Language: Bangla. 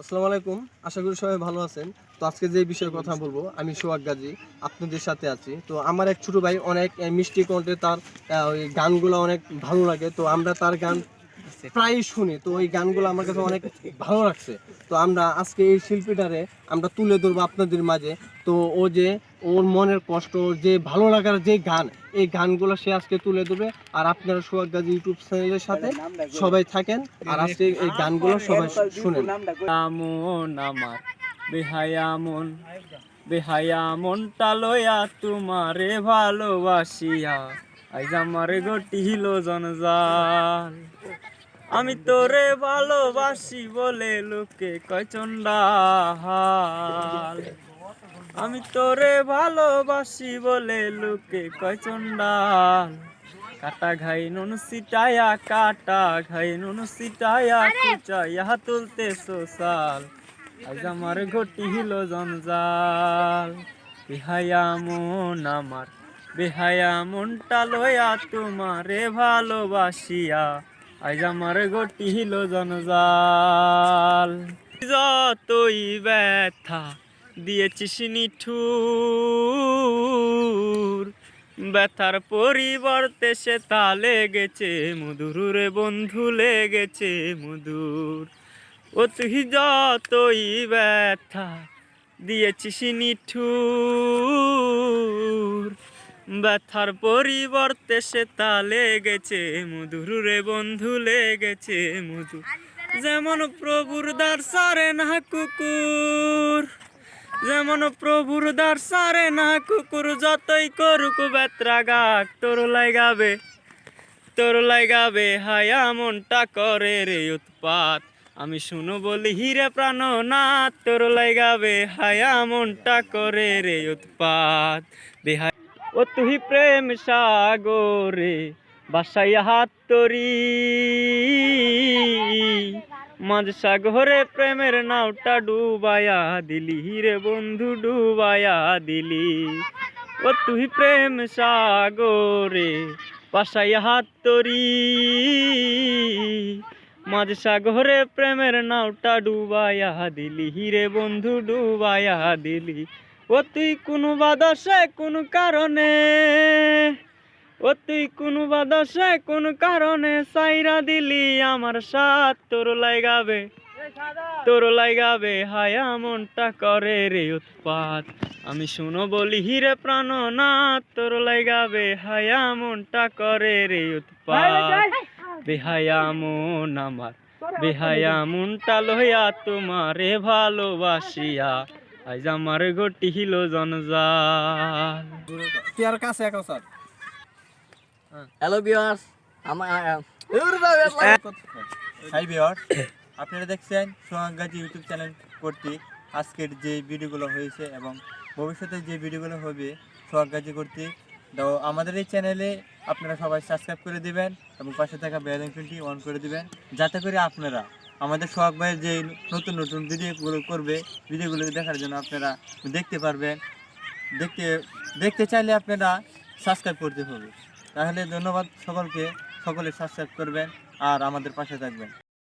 আসসালামু আলাইকুম। আশা করি সবাই ভালো আছেন। তো আজকে যে বিষয়ে কথা বলব, আমি সোহাগ গাজী, আপনাদের সাথে আছি। তো আমার এক ছোট ভাই অনেক মিষ্টি কণ্ঠে তার ওই গানগুলো অনেক ভালো লাগে। তো আমরা তার গান প্রায় শুনি। তো ওই গানগুলো আমার কাছে অনেক ভালো লাগছে। তো আমরা আজকে এই শিল্পীটারে আমরা তুলে ধরবো আপনাদের মাঝে। তো ও যে ওর মনের কষ্ট যে ভালো লাগার যে গান এই গানগুলো সে আজকে তুলে দেবে আর আপনারা সোহাগ গাজী ইউটিউব চ্যানেলের সাথে সবাই থাকেন। আর আজকে এই গানগুলো সবাই শুনেন। মন আমার বেহায়া মন বেহায়া মনটা লয়া তোমারে ভালোবাসিয়া। আজ আমার গটিল জনজাল আমি তোরে ভালোবাসি বলে লোকে কয় চন্ডাল আমি তোরে ভালোবাসি বলে লোকে কয় চন্ডাল কাটা ঘাই নুন সিটায়া কাটা ঘাই নুন সিটায়া কুচাইয়া তুলতে সোসাল আজ আমার ঘটি হিল জঞ্জাল। বেহায়া মন আমার বেহায়া মনটা লয়া তোমারে ভালোবাসিয়া। আজ আমার ঘটি হিল জঞ্জাল। যতই ব্যথা দিয়েছিস নিঠুর ব্যথার পরিবর্তে সে তা লেগেছে মধুর রে বন্ধু লেগেছে মধুর। ও তুই যতই ব্যথা দিয়েছিস নিঠুর ব্যথার পরিবর্তে সে তা লেগেছে মধুর রে বন্ধু লেগেছে মধুর। যেমন প্রভুর দ্বার সারে না কুকুর যেমন প্রভুর দ্বার সারে না, কুকুর যতই করুক বেত্রা গাক তোর লাগাবে তোর লাগাবে হায়া মনটা করে রে উৎপাত। আমি শুনো বলি, হিরে প্রাণ না তোর লাগাবে হায়া মনটা করে রে উৎপাত। বেহা ও তুই প্রেম সাগরে বাসাইয়া হাত তরি। মাঝ সাগরে প্রেমের নাওটা ডুবায়া দিলি রে বন্ধু, ডুবায়া দিলি। ও তুই প্রেম সাগরে বাসাইয়া হাত তরি। মাঝ সাগরে প্রেমের নাওটা ডুবায়া দিলি রে বন্ধু, ডুবায়া দিলি। ও তুই কোনো বাদশে কোন কারণে? ও তুই কোনো বাদশে কোন কারণে সাইরা দিলি আমার সাথ। তোর লাগাবে তোর লাগাবে হায়া মনটা করে রে উৎপাত। আমি শুনো বলি হিরে প্রাণ না তোর লাগাবে হায়া মনটা করে রে উৎপাত। বেহায়া মন আমার বেহায়া মনটা লইয়া তোমারে ভালোবাসিয়া। আজ আমার গটি হিল জনজাল কাছে স্যার হ্যালো আমার হাই আপনারা দেখছেন সোহাগ গাজী ইউটিউব চ্যানেল কর্তৃক আজকের যে ভিডিওগুলো হয়েছে এবং ভবিষ্যতে যে ভিডিওগুলো হবে সোহাগ গাজী কর্তৃক তো আমাদের এই চ্যানেলে আপনারা সবাই সাবস্ক্রাইব করে দিবেন এবং পাশে থাকা বেল আইকনটি অন করে দিবেন, যাতে করে আপনারা আমাদের সোহাগ ভাইয়ের যে নতুন নতুন ভিডিওগুলো করবে, ভিডিওগুলো দেখার জন্য আপনারা দেখতে পারবেন। দেখতে দেখতে চাইলে আপনারা সাবস্ক্রাইব করতে হবে। তাহলে ধন্যবাদ সকলকে সকলে সাবস্ক্রাইব করবেন আর আমাদের পাশে থাকবেন।